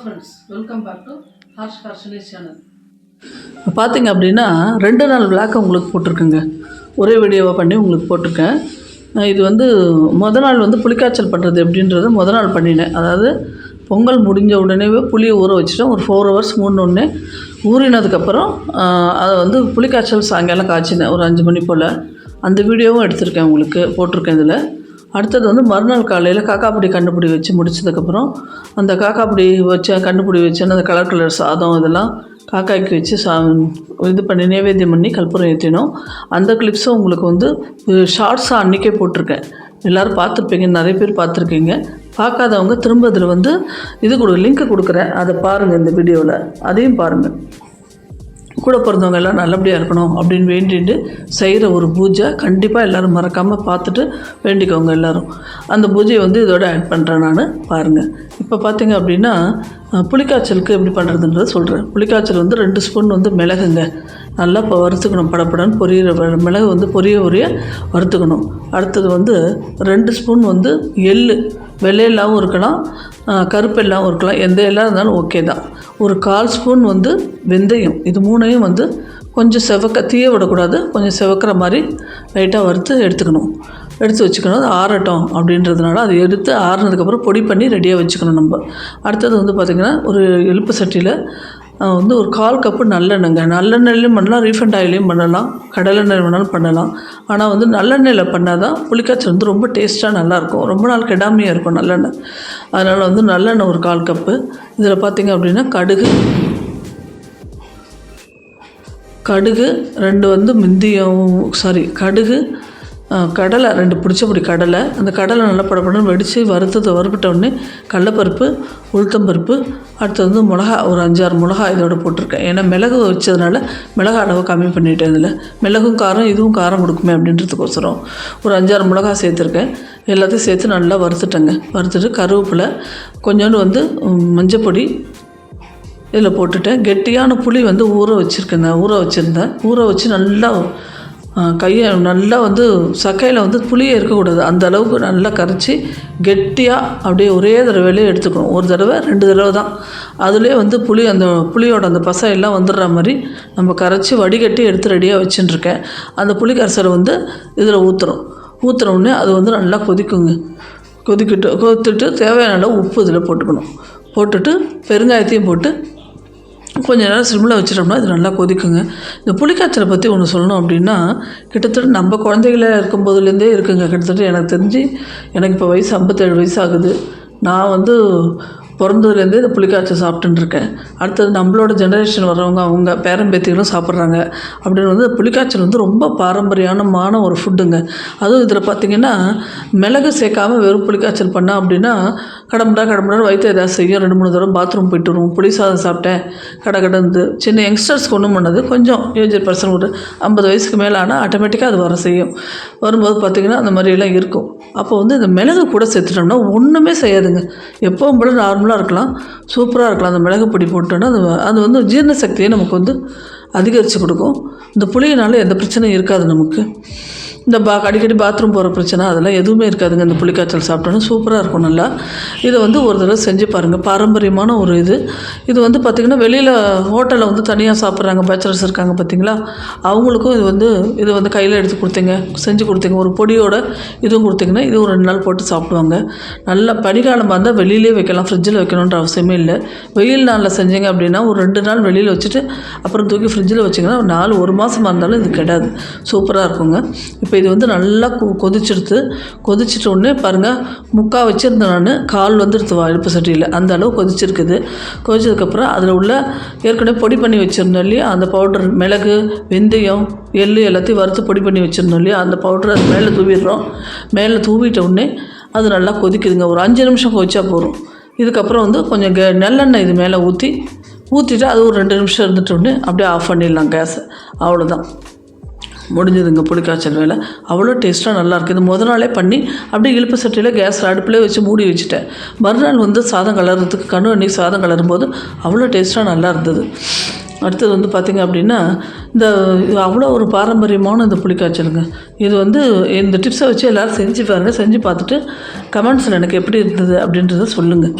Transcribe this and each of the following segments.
Friends welcome back to Harsh channel பார்த்தீங்க அப்படின்னா ரெண்டு நாள் விளாக் உங்களுக்கு போட்டிருக்குங்க. ஒரே வீடியோவாக பண்ணி உங்களுக்கு போட்டிருக்கேன். இது வந்து முத நாள் வந்து புளிக்காய்ச்சல் பண்ணுறது எப்படின்றது முத நாள் பண்ணினேன். அதாவது பொங்கல் முடிஞ்ச உடனேவே புளியை ஊற வச்சுட்டேன். ஒரு ஃபோர் ஹவர்ஸ் மூணுன்னே ஊறினதுக்கப்புறம் அதை வந்து புளிக்காய்ச்சல் சாயங்காலம் காய்ச்சினேன். ஒரு அஞ்சு மணி போல். அந்த வீடியோவும் எடுத்திருக்கேன் உங்களுக்கு போட்டிருக்கேன் இதில். அடுத்தது வந்து மறுநாள் காலையில் காக்காப்பிடி கண்டுபிடி வச்சு முடிச்சதுக்கப்புறம் அந்த காக்காப்பிடி வச்ச கண்டுபிடி வச்சு அந்த கலர் கலர் சாதம் இதெல்லாம் காக்காய்க்கு வச்சு சா இது பண்ணி நைவேத்தியம் பண்ணி கற்பூரம் ஏற்றினோம் அந்த கிளிப்ஸும் உங்களுக்கு வந்து ஷார்ட்ஸாக அன்றைக்கே போட்டிருக்கேன். எல்லோரும் பார்த்துருப்பீங்க நிறைய பேர் பார்த்துருக்கீங்க. பார்க்காதவங்க திரும்ப இதில் வந்து இது கொடு லிங்க் கொடுக்குறேன். அதை பாருங்கள் இந்த வீடியோவில் அதையும் பாருங்கள் கூட பிறந்தவங்க எல்லாம் நல்லபடியாக இருக்கணும் அப்படின்னு வேண்டிட்டு செய்கிற ஒரு பூஜை கண்டிப்பாக எல்லோரும் மறக்காமல் பார்த்துட்டு வேண்டிக்கோங்க எல்லோரும். அந்த பூஜையை வந்து இதோட ஆட் பண்ணுறேன் நான். பாருங்கள் இப்போ பார்த்தீங்க அப்படின்னா புளிக்காய்ச்சலுக்கு எப்படி பண்ணுறதுன்றத சொல்கிறேன் புளிக்காய்ச்சல் வந்து ரெண்டு ஸ்பூன் வந்து மிளகுங்க. நல்லா இப்போ வறுத்துக்கணும். படப்படன்னு பொரியிற மிளகு வந்து பொரிய பொரிய வறுத்துக்கணும். அடுத்தது வந்து ரெண்டு ஸ்பூன் வந்து எள்ளு. வெள்ளையெல்லாவும் இருக்கலாம் கருப்பு எல்லாம் இருக்கலாம் எந்த எல்லாம் இருந்தாலும் ஓகே தான். ஒரு கால் ஸ்பூன் வந்து வெந்தயம் இது மூணையும் வந்து கொஞ்சம் செவக்க தீய விடக்கூடாது கொஞ்சம் செவக்கிற மாதிரி லைட்டாக வறுத்து எடுத்துக்கணும். எடுத்து வச்சுக்கணும் அது ஆறட்டும் அப்படின்றதுனால அதை எடுத்து ஆறுனதுக்கப்புறம் பொடி பண்ணி ரெடியாக வச்சுக்கணும் நம்ம. அடுத்தது வந்து பார்த்திங்கன்னா ஒரு எலுப்பு சட்டியில் வந்து ஒரு கால் கப்பு நல்லெண்ணெய்ங்க. நல்லெண்ணெய்லையும் பண்ணலாம் ரீஃபண்ட் ஆயிலையும் பண்ணலாம் கடலெண்ணெய் வேணாலும் பண்ணலாம். ஆனால் வந்து நல்லெண்ணெயில் பண்ணால் தான் புளிக்காய்ச்சல் வந்து ரொம்ப டேஸ்ட்டாக நல்லாயிருக்கும். ரொம்ப நாள் கெடாமையாக இருக்கும் நல்லெண்ணெய். அதனால் வந்து நல்லெண்ணெய் ஒரு கால் கப்பு. இதில் பார்த்திங்க அப்படின்னா கடுகு கடுகு ரெண்டு வந்து மிந்தியம் சாரி கடுகு கடலை ரெண்டு பிடிச்சபடி கடலை. அந்த கடலை நல்லா படப்படணும் வெடித்து வறுத்ததை வறுப்பிட்ட உடனே கடலைப்பருப்பு உளுத்தம்பருப்பு அடுத்து வந்து மிளகா ஒரு அஞ்சாறு மிளகா இதோட போட்டிருக்கேன். ஏன்னா மிளகு வச்சதுனால மிளகா அளவு கம்மி பண்ணிட்டேன் இதில். மிளகும் காரம் இதுவும் காரம் கொடுக்குமே அப்படின்றதுக்கோசரம். ஒரு அஞ்சாறு மிளகா சேர்த்துருக்கேன். எல்லாத்தையும் சேர்த்து நல்லா வறுத்துட்டேங்க. வறுத்துட்டு கருவேப்பிலை கொஞ்சோண்டு வந்து மஞ்சப்பொடி இதில் போட்டுட்டேன். கெட்டியான புளி வந்து ஊற வச்சுருக்கேன் ஊற வச்சுருந்தேன். ஊற வச்சு நல்லா கையை நல்லா வந்து சக்கையில் வந்து புளியே இருக்கக்கூடாது. அந்த அளவுக்கு நல்லா கரைச்சி கெட்டியாக அப்படியே ஒரே தடவையிலே எடுத்துக்கணும். ஒரு தடவை ரெண்டு தடவை தான். அதுலேயே வந்து புளி அந்த புளியோட அந்த பசை எல்லாம் வந்துடுற மாதிரி நம்ம கரைச்சி வடிகட்டி எடுத்து ரெடியாக வச்சுட்டுருக்கேன். அந்த புளி கரைசலை வந்து இதில் ஊற்றுறோம் ஊற்றுன உடனே அது வந்து நல்லா கொதிக்குங்க. கொதிக்கிட்டு கொதித்துட்டு தேவையான அளவு உப்பு இதில் போட்டுக்கணும். போட்டுட்டு பெருங்காயத்தையும் போட்டு கொஞ்ச நேரம் சிம்மில் வச்சிட்டோம்னா இது நல்லா கொதிக்குங்க. இந்த புளிக்காய்ச்சலை பற்றி ஒன்று சொல்லணும் அப்படின்னா கிட்டத்தட்ட நம்ம குழந்தைகள இருக்கும்போதுலேருந்தே இருக்குங்க. கிட்டத்தட்ட எனக்கு தெரிஞ்சு எனக்கு இப்போ வயசு ஐம்பத்தேழு வயசு ஆகுது. நான் வந்து பிறந்ததுலேருந்தே இந்த புளிக்காய்ச்சல் சாப்பிட்டுன்னு இருக்கேன் அடுத்தது நம்மளோட ஜெனரேஷன் வர்றவங்க அவங்க பேரம்பேத்திகளும் சாப்பிட்றாங்க. அப்படின்னு வந்து புளிக்காய்ச்சல் வந்து ரொம்ப பாரம்பரியமான ஒரு ஃபுட்டுங்க அதுவும் இதில் பார்த்தீங்கன்னா மிளகு சேர்க்காம வெறும் புளிக்காய்ச்சல் பண்ணால் அப்படின்னா கடமுடா கடமுடா வயிற்று ஏதாவது செய்யும். ரெண்டு மூணு தடவை பாத்ரூம் போயிட்டு வருவோம். புளி சாதம் சாப்பிட்டேன். கடை கடந்து. சின்ன யங்ஸ்டர்ஸ்க்கு ஒன்றும் பண்ணது. கொஞ்சம் ஏஜர் பர்சன் ஒரு ஐம்பது வயசுக்கு மேலே ஆனால் ஆட்டோமேட்டிக்காக அது வர செய்யும். வரும்போது பார்த்திங்கன்னா அந்த மாதிரியெல்லாம் இருக்கும். அப்போ வந்து இந்த மிளகு கூட சேர்த்துட்டோம்னா ஒன்றுமே செய்யாதுங்க. எப்பவும் போல நார்மலாக இருக்கலாம் சூப்பராக இருக்கலாம். அந்த மிளகு பொடி போட்டோன்னா அது அது வந்து ஜீரண சக்தியை நமக்கு வந்து அதிகரித்து கொடுக்கும். இந்த புளியினால எந்த பிரச்சனையும் இருக்காது நமக்கு. இந்த பா அடிக்கடி பாத்ரூம் போகிற பிரச்சனை அதெல்லாம் எதுவுமே இருக்காதுங்க. இந்த புளிக்காய்ச்சல் சாப்பிட்டோன்னா சூப்பராக இருக்கும் நல்லா. இதை வந்து ஒரு தடவை செஞ்சு பாருங்கள் பாரம்பரியமான ஒரு இது. இது வந்து பார்த்திங்கன்னா வெளியில் ஹோட்டலில் வந்து தனியாக சாப்பிட்றாங்க. பேச்சுலர்ஸ் இருக்காங்க பார்த்தீங்களா அவங்களுக்கும் இது வந்து இது வந்து கையில் எடுத்து கொடுத்தீங்க. செஞ்சு கொடுத்தீங்க. ஒரு பொடியோட இதுவும் கொடுத்தீங்கன்னா இது ஒரு ரெண்டு நாள் போட்டு சாப்பிடுவாங்க. நல்லா பனிக்காலமாக இருந்தால் வெளியிலே வைக்கலாம். ஃப்ரிட்ஜில் வைக்கணுன்ற அவசியமே இல்லை. வெயில் நாளில் செஞ்சீங்க அப்படின்னா ஒரு ரெண்டு நாள் வெளியில் வச்சுட்டு அப்புறம் தூக்கி ஃப்ரிட்ஜில் வச்சிங்கன்னா ஒரு நாலு ஒரு மாதமாக இருந்தாலும் இது கெடாது. சூப்பராக இருக்குங்க. இப்போ இது வந்து நல்லா கொ கொதிச்சிடுத்து கொதிச்சிட்ட உடனே பாருங்கள் முக்கா வச்சுருந்தேன் நான் கால் வந்துடுது அடுப்பு சட்டியில். அந்த அளவு கொதிச்சிருக்குது. கொதிச்சதுக்கப்புறம் அதில் உள்ள ஏற்கனவே பொடி பண்ணி வச்சுருந்தோம் இல்லையா அந்த பவுடர் மிளகு வெந்தயம் எள்ளு எல்லாத்தையும் வறுத்து பொடி பண்ணி வச்சுருந்தோம் இல்லையா அந்த பவுடர் அது மேலே தூவிடுறோம். மேலே தூவிட்ட உடனே அது நல்லா கொதிக்குதுங்க. ஒரு அஞ்சு நிமிஷம் கொதிச்சா போதும். இதுக்கப்புறம் வந்து கொஞ்சம் கெ நல்லெண்ணெய் இது மேலே ஊற்றி ஊற்றிட்டு அது ஒரு ரெண்டு நிமிஷம் இருந்துட்ட அப்படியே ஆஃப் பண்ணிடலாம் கேஸை அவ்வளோதான் முடிஞ்சதுங்க புளிக்காய்ச்சல் வேலை. அவ்வளோ டேஸ்ட்டாக நல்லாயிருக்கு இது முத நாளே பண்ணி அப்படியே இழுப்பு சட்டியில் கேஸ் அடுப்பில் வச்சு மூடி வச்சுட்டேன். மறுநாள் வந்து சாதம் கலர்றதுக்கு கண்ணு அன்னைக்கு சாதம் கலரும் போது அவ்வளோ டேஸ்ட்டாக நல்லா இருந்தது. அடுத்தது வந்து பார்த்திங்க அப்படின்னா இந்த இது அவ்வளோ ஒரு பாரம்பரியமான இந்த புளிக்காய்ச்சலுங்க இது வந்து இந்த டிப்ஸை வச்சு எல்லோரும் செஞ்சு பாருங்கள் செஞ்சு பார்த்துட்டு கமெண்ட்ஸில் எனக்கு எப்படி இருந்தது அப்படின்றத சொல்லுங்கள்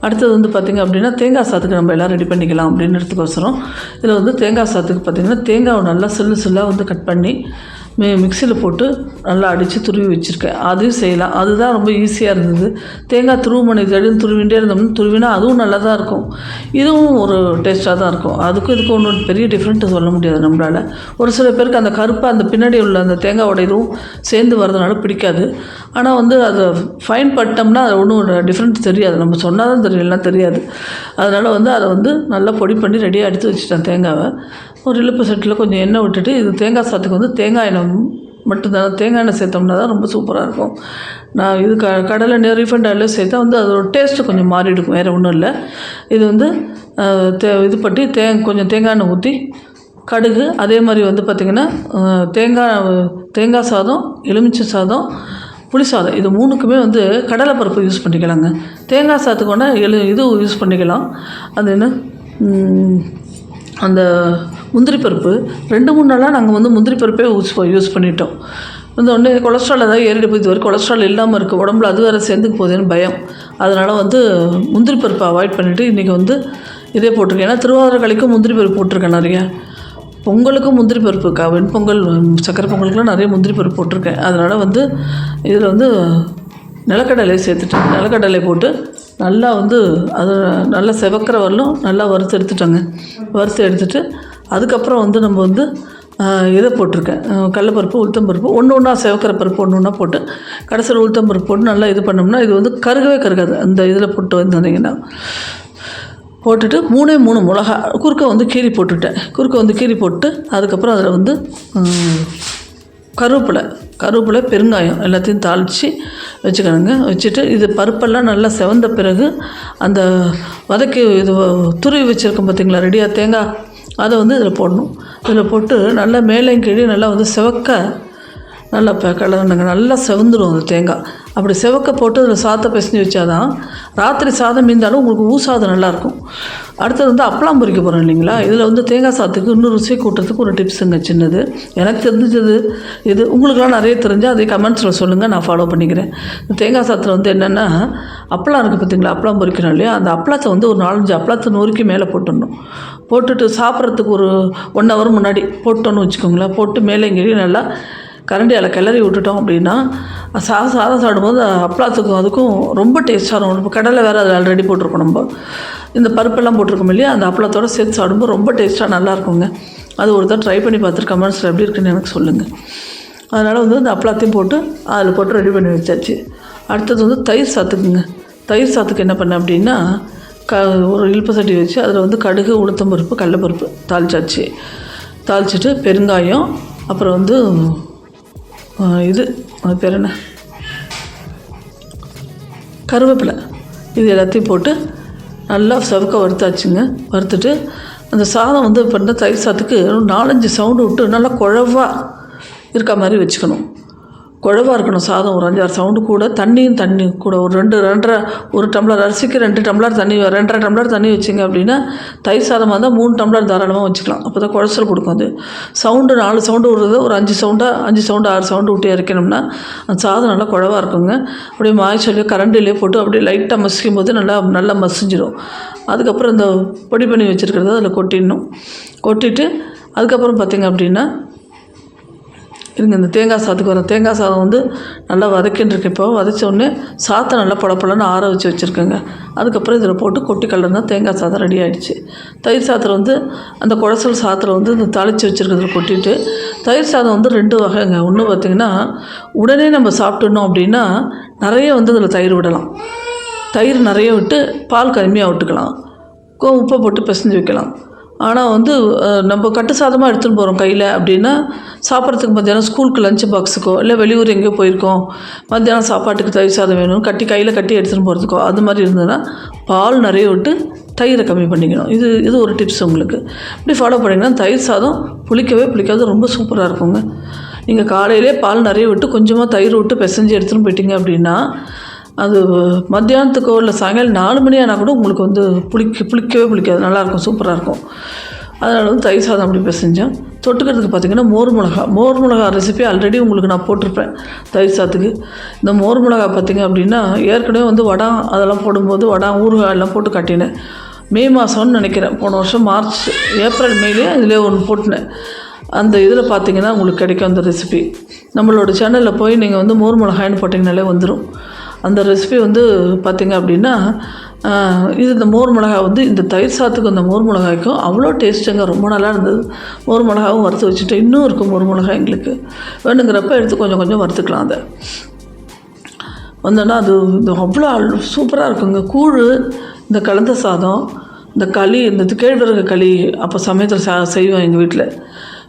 அடுத்தது வந்து பார்த்திங்க அப்படின்னா தேங்காய் சாத்துக்கு நம்ம எல்லாம் ரெடி பண்ணிக்கலாம் அப்படின்றதுக்கோசரம் இதில் வந்து தேங்காய் சாத்துக்கு பார்த்திங்கன்னா தேங்காவை நல்லா சில்லு சில்லாக வந்து கட் பண்ணி மி மிக்சியில் போட்டு நல்லா அடித்து துருவி வச்சுருக்கேன். அதையும் செய்யலாம். அதுதான் ரொம்ப ஈஸியாக இருந்தது. தேங்காய் துருவமணி தடின்னு துருவிண்டே இருந்தோம்னா துருவினா அதுவும் நல்லா தான் இருக்கும். இதுவும் ஒரு டேஸ்ட்டாக தான் இருக்கும். அதுக்கும் இதுக்கும் ஒன்றும் பெரிய டிஃப்ரெண்ட்டு சொல்ல முடியாது நம்மளால். ஒரு சில பேருக்கு அந்த கருப்பாக அந்த பின்னாடி உள்ள அந்த தேங்காய் இதுவும் சேர்ந்து வரதுனால பிடிக்காது. ஆனால் வந்து அதை ஃபைன் பட்டோம்னா அது ஒன்றும் டிஃப்ரெண்ட் தெரியாது. நம்ம சொன்னால் தான் தெரியும் தெரியாது. அதனால் வந்து அதை வந்து நல்லா பொடி பண்ணி ரெடியாக எடுத்து வச்சுட்டேன் தேங்காவை. ஒரு இழுப்பு செட்டில் கொஞ்சம் எண்ணெய் விட்டுட்டு இது தேங்காய் சாத்துக்கு வந்து தேங்காய் எண்ணெய் மட்டும்தான். தேங்காய் எண்ணெய் சேர்த்தோம்னா தான் ரொம்ப சூப்பராக இருக்கும். நான் இது க கடலை எண்ணெய் ரீஃபண்ட் ஆயிலும் சேர்த்தா வந்து அதோட டேஸ்ட்டு கொஞ்சம் மாறி இருக்கும் வேறு ஒன்றும் இல்லை. இது வந்து தே இது பண்ணி தே கொஞ்சம் தேங்காய் எண்ணெய் ஊற்றி கடுகு அதே மாதிரி வந்து பார்த்திங்கன்னா தேங்காய் தேங்காய் சாதம் எலுமிச்சை சாதம் புளி சாதம் இது மூணுக்குமே வந்து கடலைப்பருப்பு யூஸ் பண்ணிக்கலாங்க. தேங்காய் சாதத்துக்கு வேணால் எழு இது யூஸ் பண்ணிக்கலாம். அது என்ன? அந்த முந்திரி பருப்பு ரெண்டு மூணு நாளாக நாங்கள் வந்து முந்திரி பருப்பே யூஸ் யூஸ் பண்ணிட்டோம். வந்து ஒன்று கொலஸ்ட்ரால் ஏதாவது ஏறிட்டு போய் வரும். வரைக்கும் கொலஸ்ட்ரால் இல்லாமல் இருக்குது உடம்புல அது வேறு சேர்ந்துக்கு போகுதுன்னு பயம். அதனால் வந்து முந்திரி பருப்பை அவாய்ட் பண்ணிவிட்டு இன்றைக்கி வந்து இதே போட்டிருக்கேன். ஏன்னா திருவாதிரை முந்திரி பருப்பு போட்டிருக்கேன் நிறைய. பொங்கலுக்கும் முந்திரி பருப்பு கா வெண்பொங்கல் சக்கரை பொங்கலுக்குலாம் நிறைய முந்திரி பருப்பு போட்டிருக்கேன். அதனால் வந்து இதில் வந்து நிலக்கடலை சேர்த்துட்டேன். நிலக்கடலை போட்டு நல்லா வந்து அது நல்லா செவக்கிற வரலும் நல்லா வறுத்து எடுத்துட்டேங்க. வறுத்து எடுத்துட்டு அதுக்கப்புறம் வந்து நம்ம வந்து இதை போட்டிருக்கேன். கடலப்பருப்பு உளுத்தம்பருப்பு ஒன்று ஒன்றா செவக்கிற பருப்பு ஒன்று ஒன்றா போட்டு கடைசியில் உளுத்தம்பருப்பு போட்டு நல்லா இது பண்ணோம்னா இது வந்து கருகவே கருகாது. அந்த இதில் போட்டு வந்திருந்தீங்கன்னா. போட்டுட்டு மூணே மூணு மிளகா குறுக்க வந்து கீரி போட்டுட்டேன். குறுக்க வந்து கீரி போட்டு அதுக்கப்புறம் அதில் வந்து கருவேப்பிலை. கருவேப்பிலை பெருங்காயம் எல்லாத்தையும் தாளித்து வச்சுக்கணுங்க. வச்சுட்டு இது பருப்பெல்லாம் நல்லா செவந்த பிறகு அந்த வதக்கி இது துருவி வச்சுருக்கோம் பார்த்தீங்களா ரெடியாக தேங்காய் அதை வந்து இதில் போடணும். இதில் போட்டு நல்லா மேலேயும் கீழே நல்லா வந்து சிவக்க நல்லா இப்போ கிளறுனுங்க நல்லா செவந்துடும் அந்த தேங்காய் அப்படி செவக்க போட்டு அதில் சாதத்தை பிசைஞ்சு வச்சாதான் ராத்திரி சாதம் மீந்தாலும் உங்களுக்கு ஊ சாதம் நல்லாயிருக்கும் அடுத்தது வந்து அப்பளம் பொறிக்க போகிறோம் இல்லைங்களா? இதில் வந்து தேங்காய் சாதத்துக்கு இன்னும் ருசி கூட்டுறதுக்கு ஒரு டிப்ஸுங்க சின்னது. எனக்கு தெரிஞ்சது இது உங்களுக்குலாம் நிறைய தெரிஞ்சால் அதை கமெண்ட்ஸில் சொல்லுங்கள் நான் ஃபாலோ பண்ணிக்கிறேன். தேங்காய் சாதத்தில் வந்து என்னென்னா அப்பளம் இருக்குது பார்த்தீங்களா அப்பளம் பொறிக்கிறோம் இல்லையா? அந்த அப்பளத்தை வந்து ஒரு நாலஞ்சு அப்பளத்தை நொறுக்கி மேலே போட்டுடணும். போட்டுட்டு சாப்பிட்றதுக்கு ஒரு ஒன் ஹவர் முன்னாடி போட்டோன்னு வச்சுக்கோங்களேன். போட்டு மேலே இங்கேயும் நல்லா கரண்டியால் கிளறி விட்டுட்டோம் அப்படின்னா சா சாதம் சாப்பிடும்போது அப்பளத்துக்கும் அதுக்கும் ரொம்ப டேஸ்ட்டாக இருக்கும். இப்போ கடலை வேறு அதில் ஆல்ரெடி போட்டிருக்கோம் நம்ம. இந்த பருப்பெல்லாம் போட்டிருக்கோம் இல்லையா? அந்த அப்பளத்தோட சேர்த்து சாப்பிடும்போது ரொம்ப டேஸ்ட்டாக நல்லா இருக்குங்க. அது ஒருத்தர் ட்ரை பண்ணி பார்த்துட்டு கமெண்ட்ஸில் எப்படி இருக்குன்னு எனக்கு சொல்லுங்கள் அதனால் வந்து அந்த அப்பளத்தையும் போட்டு அதில் போட்டு ரெடி பண்ணி வச்சாச்சு. அடுத்தது வந்து தயிர் சாத்துக்குங்க. தயிர் சாத்துக்கு என்ன பண்ணேன் அப்படின்னா க ஒரு இழுப்பு சட்டி வச்சு அதில் வந்து கடுகு உளுத்தம்பருப்பு கடலைப்பருப்பு தாளிச்சாச்சு. தாளிச்சிட்டு பெருங்காயம் அப்புறம் வந்து இது அது பேர் என்ன? கருவேப்பிலை. இது எல்லாத்தையும் போட்டு நல்லா சவுக்க வறுத்தாச்சுங்க. வறுத்துட்டு அந்த சாதம் வந்து பண்ண தயிர் சாதத்துக்கு ஒரு நாலஞ்சு சவுண்டு விட்டு நல்லா குழவா இருக்க மாதிரி வச்சுக்கணும். குழவா இருக்கணும் சாதம் ஒரு அஞ்சாறு சவுண்டு கூட தண்ணியும் தண்ணி கூட. ஒரு ரெண்டு ரெண்டரை ஒரு டம்ளர் அரிசிக்கு ரெண்டு டம்ளர் தண்ணி ரெண்டரை டம்ளர் தண்ணி வச்சிங்க அப்படின்னா தயிர் சாதமாக இருந்தால் மூணு டம்ளர் தாராளமாக வச்சுக்கலாம். அப்போ தான் குழச்சல் கொடுக்கும் அது. சவுண்டு நாலு சவுண்டு விடுறது ஒரு அஞ்சு சவுண்டாக அஞ்சு சவுண்டு ஆறு சவுண்டு விட்டு இறக்கணும்னா அந்த சாதம் நல்லா குழவா இருக்குங்க. அப்படியே மாய்ச்சலையோ கரண்டிலே போட்டு அப்படியே லைட்டாக மசிக்கும் போது நல்லா நல்லா மசிஞ்சிடும் அதுக்கப்புறம் இந்த பொடி பண்ணி வச்சுருக்கிறத அதில் கொட்டிடணும். கொட்டிட்டு அதுக்கப்புறம் பார்த்திங்க அப்படின்னா இருங்க இந்த தேங்காய் சாதத்துக்கு வர தேங்காய் சாதம் வந்து நல்லா வதக்கின்றிருக்கு இப்போ. உடனே சாத்தை நல்லா பொல ஆற வச்சு வச்சுருக்கேங்க. அதுக்கப்புறம் இதில் போட்டு கொட்டி கலர்னா தேங்காய் சாதம் ரெடி ஆகிடுச்சு தயிர் சாதத்தில் வந்து அந்த குடசல் சாதத்தில் வந்து இந்த தாளித்து வச்சுருக்கிறதுல கொட்டிட்டு தயிர் சாதம் வந்து ரெண்டு வகைங்க. ஒன்று பார்த்திங்கன்னா உடனே நம்ம சாப்பிட்டுனோம் அப்படின்னா நிறைய வந்து இதில் தயிர் விடலாம். தயிர் நிறைய விட்டு பால் கம்மியாக விட்டுக்கலாம். உப்பை போட்டு பிசைஞ்சு வைக்கலாம். ஆனால் வந்து நம்ம கட்டு சாதமாக எடுத்துகிட்டு போகிறோம் கையில் அப்படின்னா சாப்பிட்றதுக்கு மத்தியானம் ஸ்கூலுக்கு லஞ்ச் பாக்ஸுக்கோ இல்லை வெளியூர் எங்கேயோ போயிருக்கோம் மத்தியானம் சாப்பாட்டுக்கு தயிர் சாதம் வேணும் கட்டி கையில் கட்டி எடுத்துகிட்டு போகிறதுக்கோ அது மாதிரி இருந்ததுன்னா பால் நிறைய விட்டு தயிரை கம்மி பண்ணிக்கணும். இது இது ஒரு டிப்ஸ் உங்களுக்கு. இப்படி ஃபாலோ பண்ணிங்கன்னா தயிர் சாதம் புளிக்கவே புளிக்காது ரொம்ப சூப்பராக இருக்குங்க. நீங்கள் காலையிலே பால் நிறைய விட்டு கொஞ்சமாக தயிர் விட்டு பிசைஞ்சு எடுத்துகிட்டு போயிட்டீங்க அப்படின்னா அது மத்தியானத்துக்கோ இல்லை சாயங்காலம் நாலு மணி ஆனால் கூட உங்களுக்கு வந்து புளிக்க புளிக்கவே புளிக்காது. நல்லாயிருக்கும் சூப்பராக இருக்கும் அதனால் வந்து தயிர் சாதம் அப்படி செஞ்சேன். தொட்டுக்கிறதுக்கு பார்த்தீங்கன்னா மோர் மிளகா. மோர் மிளகா ரெசிபி ஆல்ரெடி உங்களுக்கு நான் போட்டிருப்பேன் தயிர் சாத்துக்கு இந்த மோர் மிளகா பார்த்திங்க அப்படின்னா ஏற்கனவே வந்து வடை அதெல்லாம் போடும்போது வடம் ஊறுகாய் எல்லாம் போட்டு கட்டினேன். மே மாதம்னு நினைக்கிறேன். போன வருஷம் மார்ச் ஏப்ரல் மேலேயே இதிலே ஒன்று போட்டினேன். அந்த இதில் பார்த்தீங்கன்னா உங்களுக்கு கிடைக்கும் அந்த ரெசிபி நம்மளோட சேனலில் போய் நீங்கள் வந்து மோர் மிளகாய்னு போட்டிங்கனாலே வந்துடும் அந்த ரெசிபி வந்து பார்த்திங்க அப்படின்னா இது இந்த மோர் மிளகாய் வந்து இந்த தயிர் சாத்துக்கும் இந்த மோர் மிளகாய்க்கும் அவ்வளோ டேஸ்ட்டுங்க ரொம்ப நல்லா இருந்தது. மோர் மிளகாவும் வறுத்து வச்சுட்டு இன்னும் இருக்கும் மோர் மிளகாய் எங்களுக்கு. வேணுங்கிறப்ப எடுத்து கொஞ்சம் கொஞ்சம் வறுத்துக்கலாம் அதை. வந்தோன்னா அது இந்த அவ்வளோ சூப்பராக இருக்குங்க. கூழ் இந்த கலந்த சாதம் இந்த களி இந்த கேழ்வரகு களி அப்போ சமயத்தில் சா செய்வோம் எங்கள் வீட்டில்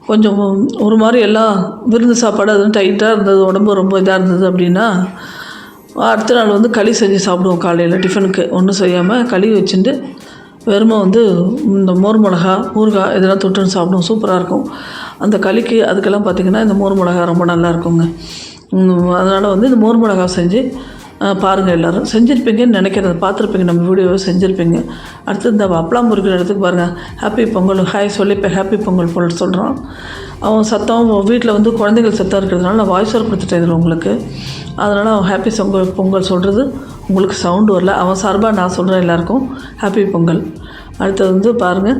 கொஞ்சம் ஒரு மாதிரி எல்லாம் விருந்து சாப்பாடு அதுவும் டைட்டாக இருந்தது. உடம்பு ரொம்ப இதாக இருந்தது அப்படின்னா அடுத்த நாள் வந்து களி செஞ்சு சாப்பிடுவோம் காலையில் டிஃபனுக்கு. ஒன்றும் செய்யாமல் களி வச்சுட்டு வெறுமை வந்து இந்த மோர் மிளகா ஊறுகாய் இதெல்லாம் தொட்டுன்னு சாப்பிடுவோம். சூப்பராக இருக்கும். அந்த களிக்கு அதுக்கெல்லாம் பார்த்திங்கன்னா இந்த மோர் மிளகா ரொம்ப நல்லா இருக்குங்க. அதனால் வந்து இந்த மோர் மிளகா செஞ்சு பாருங்கள் எல்லோரும். செஞ்சுருப்பீங்கன்னு நினைக்கிறத பார்த்துருப்பீங்க நம்ம வீடியோவை செஞ்சுருப்பீங்க. அடுத்து இந்த அப்பளம் பொறுக்கிற இடத்துக்கு பாருங்கள் ஹாப்பி பொங்கல் ஹாய் சொல்லி இப்போ ஹாப்பி பொங்கல் போல் சொல்கிறான் அவன் சத்தம் வீட்டில் வந்து குழந்தைகள் சத்தம் இருக்கிறதுனால நான் வாய்ஸ் ஓவர் கொடுத்துட்டேன் இதில் உங்களுக்கு. அதனால் அவன் ஹாப்பி பொங்கல் பொங்கல் சொல்கிறது உங்களுக்கு சவுண்டு வரல. அவன் சார்பாக நான் சொல்கிறேன் எல்லாருக்கும். ஹாப்பி பொங்கல். அடுத்தது வந்து பாருங்கள்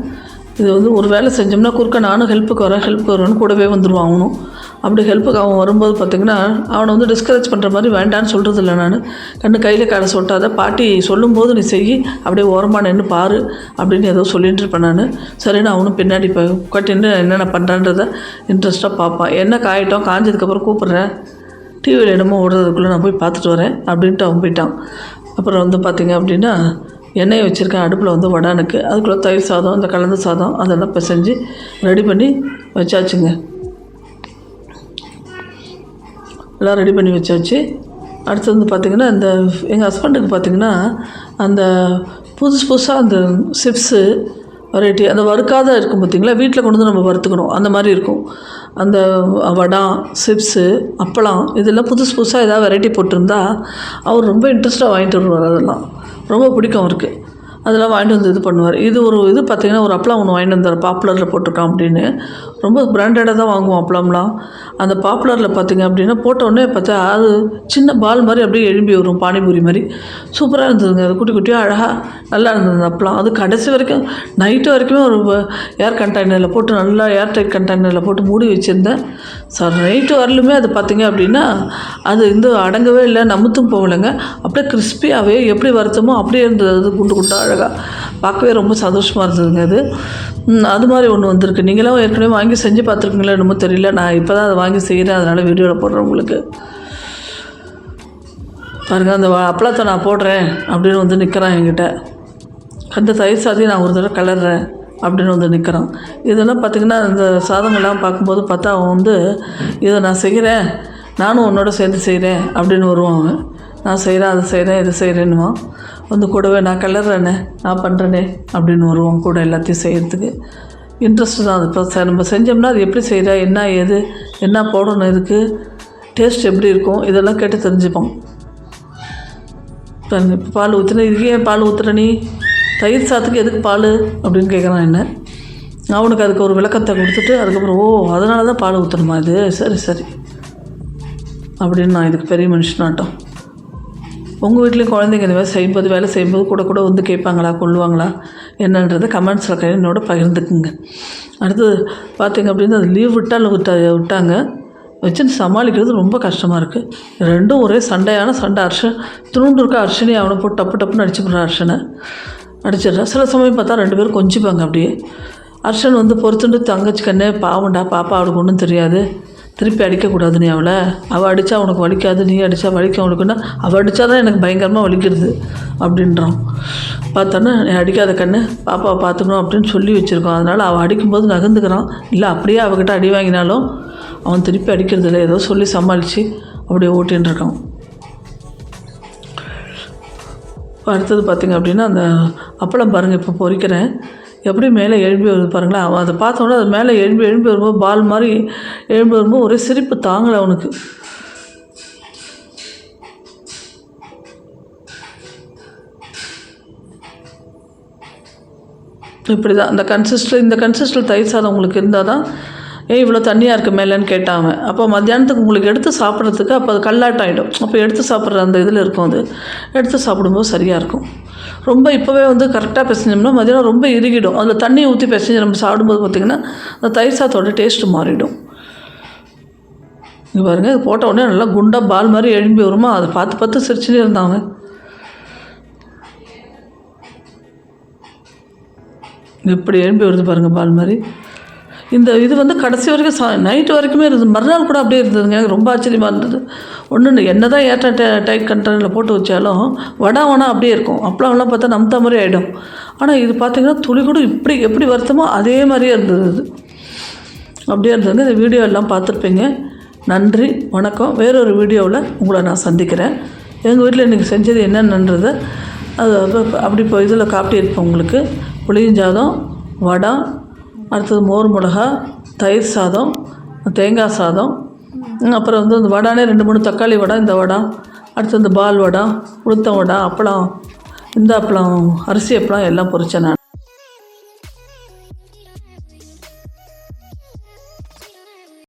இது வந்து ஒரு வேலை செஞ்சோம்னா குறுக்க நானும் ஹெல்ப்புக்கு வரேன் ஹெல்ப்புக்கு வரேன்னு கூடவே வந்துடுவான் அவனும். அப்படி ஹெல்ப்புக்கு அவன் வரும்போது பார்த்திங்கன்னா அவனை வந்து டிஸ்கரேஜ் பண்ணுற மாதிரி வேண்டான்னு சொல்கிறது இல்லை நான். கண்ணு கையில் காலை சொட்டாத பாட்டி சொல்லும்போது நீ செய் அப்படியே ஓரமாக நின்று பாரு அப்படின்னு ஏதோ சொல்லிட்டு இருப்பேன் நான். சரின்னு அவனும் பின்னாடி இப்போ உட்காட்டின்னு என்னென்ன பண்ணுறான்றதை இன்ட்ரெஸ்ட்டாக பார்ப்பான் என்ன காயிட்டோம்? காஞ்சதுக்கப்புறம் கூப்பிட்றேன். டிவியில் என்னமோ ஓடுறதுக்குள்ளே நான் போய் பார்த்துட்டு வரேன் அப்படின்ட்டு அவன் போயிட்டான். அப்புறம் வந்து பார்த்திங்க அப்படின்னா எண்ணெயை வச்சுருக்கேன் அடுப்பில் வந்து வடானுக்கு அதுக்குள்ளே தயிர் சாதம் இந்த கலந்த சாதம் அதெல்லாம் இப்போ செஞ்சு ரெடி பண்ணி வச்சாச்சுங்க. எல்லாம் ரெடி பண்ணி வச்சாச்சு. அடுத்து வந்து பார்த்திங்கன்னா இந்த எங்கள் ஹஸ்பண்டுக்கு பார்த்திங்கன்னா அந்த புதுசு புதுசாக அந்த சிப்ஸு வெரைட்டி அந்த வறுக்காத இருக்கும் பார்த்திங்களா வீட்டில் கொண்டு வந்து நம்ம வறுத்துக்கணும். அந்த மாதிரி இருக்கும். அந்த வடம் சிப்ஸு அப்பளம் இதெல்லாம் புதுசு புதுசாக ஏதாவது வெரைட்டி போட்டிருந்தா அவர் ரொம்ப இன்ட்ரெஸ்ட்டாக வாங்கிட்டு வருவார் அதெல்லாம். ரொம்ப பிடிக்கும் அவருக்கு. அதெல்லாம் வாங்கிட்டு வந்து இது பண்ணுவார். இது ஒரு இது பார்த்திங்கன்னா ஒரு அப்பளம் ஒன்று வாங்கிட்டு வந்தார். பாப்புலரில் போட்டிருக்கான் அப்படின்னு. ரொம்ப பிராண்டடாக தான் வாங்குவோம் அப்பளம்லாம். அந்த பாப்புலரில் பார்த்திங்க அப்படின்னா போட்ட உடனே பார்த்தா அது சின்ன பால் மாதிரி அப்படியே எழும்பி வரும் பானிபூரி மாதிரி. சூப்பராக இருந்ததுங்க. அது குட்டி குட்டியாக அழகாக நல்லா இருந்தது அந்த அப்பளம். அது கடைசி வரைக்கும் நைட்டு வரைக்குமே ஒரு ஏர் கண்டெய்னரில் போட்டு நல்லா ஏர் டைட் கண்டெய்னரில் போட்டு மூடி வச்சுருந்தேன். சார் நைட்டு வரலுமே அது பார்த்திங்க அப்படின்னா அது இந்த அடங்கவே இல்லை. நமுத்தும் போகலைங்க. அப்படியே கிறிஸ்பியாகவே எப்படி வருத்தமோ அப்படியே இருந்தது. அது குண்டு குண்டாக அழகாக பார்க்கவே ரொம்ப சந்தோஷமாக இருந்ததுங்க அது. அது மாதிரி ஒன்று வந்திருக்கு. நீங்களும் ஏற்கனவே வாங்கி செஞ்சு பார்த்துருக்கீங்களா என்னமோ தெரியல. நான் இப்போ தான் அதை வாங்கி செய்கிறேன் அதனால் வீடியோவில் போடுறேன் உங்களுக்கு. பாருங்கள் அந்த அப்பளத்தை நான் போடுறேன் அப்படின்னு வந்து நிற்கிறான் என்கிட்ட. அந்த தயிர் சாதியை நான் ஒரு தடவை கலர்றேன் அப்படின்னு வந்து நிற்கிறான் இதெல்லாம் பார்த்திங்கன்னா இந்த சாதங்கள்லாம் பார்க்கும்போது பார்த்தா அவன் வந்து இதை நான் செய்கிறேன் நானும் உன்னோட சேர்ந்து செய்கிறேன் அப்படின்னு வருவான் அவன். நான் செய்கிறேன் அதை செய்கிறேன் இதை செய்கிறேன்னுவான் வந்து கூடவே நான் கிளறேனே நான் பண்ணுறேனே அப்படின்னு வருவான் கூட எல்லாத்தையும் செய்கிறதுக்கு இன்ட்ரெஸ்ட் தான் அது. இப்போ நம்ம செஞ்சோம்னா அது எப்படி செய்கிற என்ன ஏது என்ன போடணும் இதுக்கு டேஸ்ட் எப்படி இருக்கும் இதெல்லாம் கேட்டு தெரிஞ்சுப்போம். இப்போ பால் ஊற்றுன இதுக்கு ஏன் பால் ஊற்றுற நீ? தயிர் சாத்துக்கு எதுக்கு பால்? அப்படின்னு கேட்குறான் என்ன. அவனுக்கு அதுக்கு ஒரு விளக்கத்தை கொடுத்துட்டு அதுக்கப்புறம் ஓ அதனால தான் பால் ஊற்றணுமா இது? சரி சரி. அப்படின்னு நான் இதுக்கு பெரிய மனுஷனாட்டம். உங்கள் வீட்லேயும் குழந்தைங்க இந்த மாதிரி செய்யும்போது வேலை செய்யும்போது கூட கூட வந்து கேட்பாங்களா கொள்ளுவாங்களா என்னன்றதை கமெண்ட்ஸில் என்னோட பகிர்ந்துக்குங்க. அடுத்தது பார்த்தீங்க அப்படின்னா அது லீவ் விட்டால் விட்டா விட்டாங்க. வச்சுன்னு சமாளிக்கிறது ரொம்ப கஷ்டமாக இருக்குது ரெண்டும் ஒரே சண்டையான சண்டை. அர்ஷன் துணுண்டு இருக்க அர்ஷனி அவனை போட்டு டப்பு டப்புன்னு அடிச்சுப்படுறான் அர்ஷனை அடிச்சிடுறான் சில சமயம் பார்த்தா ரெண்டு பேரும் கொஞ்சிப்பாங்க அப்படியே. அர்ஷன் வந்து பொறுத்துட்டு தங்கச்சி கண்ணே பாவண்டா பாப்பா அவளுக்கு ஒன்றும் தெரியாது. திருப்பி அடிக்கக்கூடாது நீ அவளை. அவள் அடித்தா உனக்கு வலிக்காது நீ அடித்தா வலிக்கும் அவனுக்குன்னா அவள் அடித்தா தான் எனக்கு பயங்கரமாக வலிக்கிறது அப்படின்றான். பார்த்தோன்னா நீ அடிக்காத கண்ணு பாப்பாவை பார்த்துக்கணும் அப்படின்னு சொல்லி வச்சுருக்கோம். அதனால் அவள் அடிக்கும்போது நகர்ந்துக்கிறான். இல்லை அப்படியே அவகிட்ட அடி வாங்கினாலும் அவன் திருப்பி அடிக்கிறதில்ல. ஏதோ சொல்லி சமாளித்து அப்படியே ஓட்டின்னு இருக்கான். அடுத்தது பார்த்திங்க அப்படின்னா அந்த அப்பளம் பாருங்கள் இப்போ பொறிக்கிறேன். எப்படி மேலே எழும்பி வருது பாருங்களேன். அவன் அதை பார்த்தோன்னே அது மேலே எழும்பி எழும்பி வரும்போது பால் மாதிரி எழும்பி வரும்போது ஒரே சிரிப்பு தாங்கலை அவனுக்கு. இப்படி தான் அந்த கன்சிஸ்டில் இந்த கன்சிஸ்டில் தயிர் சாதம் உங்களுக்கு இருந்தால் தான் ஏன் இவ்வளோ தண்ணியாக இருக்கு மேலேன்னு கேட்டாங்க அப்போ மத்தியானத்துக்கு உங்களுக்கு எடுத்து சாப்பிட்றதுக்கு அப்போ அது கல்லாட்டம் ஆகிடும் அப்போ எடுத்து சாப்பிட்ற அந்த இதில் இருக்கும் அது. எடுத்து சாப்பிடும்போது சரியாக இருக்கும். ரொம்ப இப்போவே வந்து கரெக்டாக பிசைஞ்சோம்னா மதியானம் ரொம்ப இறுகிடும். அதில் தண்ணி ஊற்றி பிசைஞ்சு நம்ம சாப்பிடும்போது பார்த்திங்கன்னா அந்த தயிர் சாத்தோட டேஸ்ட்டு மாறிடும். இங்கே பாருங்கள் இது போட்ட உடனே நல்லா குண்டாக பால் மாதிரி எழும்பி வருமா? அதை பார்த்து பார்த்து சிரிச்சுட்டே இருந்தாங்க எப்படி எழும்பி வருது பாருங்கள் பால் மாதிரி. இந்த இது வந்து கடைசி வரைக்கும் சா நைட்டு வரைக்குமே இருந்தது. மறுநாள் கூட அப்படியே இருந்ததுங்க. எனக்கு ரொம்ப ஆச்சரியமாக இருந்தது. ஒன்று என்ன தான் ஏற்ற டை டைட் கண்டெய்னரில் போட்டு வச்சாலும் வடா ஒனா அப்படியே இருக்கும். அப்பளம்லாம் பார்த்தா நம்த மாதிரி ஆகிடும் ஆனால் இது பார்த்திங்கன்னா துளி கூட இப்படி எப்படி வருத்தமோ அதே மாதிரியே இருந்தது இது. அப்படியே இருந்தது இந்த வீடியோ எல்லாம் பார்த்துருப்பீங்க. நன்றி வணக்கம். வேறொரு வீடியோவில் உங்களை நான் சந்திக்கிறேன். எங்கள் வீட்டில் இன்றைக்கி செஞ்சது என்னென்னன்றதை அது அப்படி இப்போ இதில் காட்டியிருப்பேன் உங்களுக்கு. புளியஞ்சாதம் வடை அடுத்தது மோர் மிளகா தயிர் சாதம் தேங்காய் சாதம். அப்புறம் வந்து இந்த வடானே ரெண்டு மூணு தக்காளி வடை இந்த வடை. அடுத்து இந்த பால் வடை உளுத்தம் வடை அப்பளம் இந்த அப்பளம் அரிசி அப்பளம் எல்லாம் பொரிச்சேன் நான்.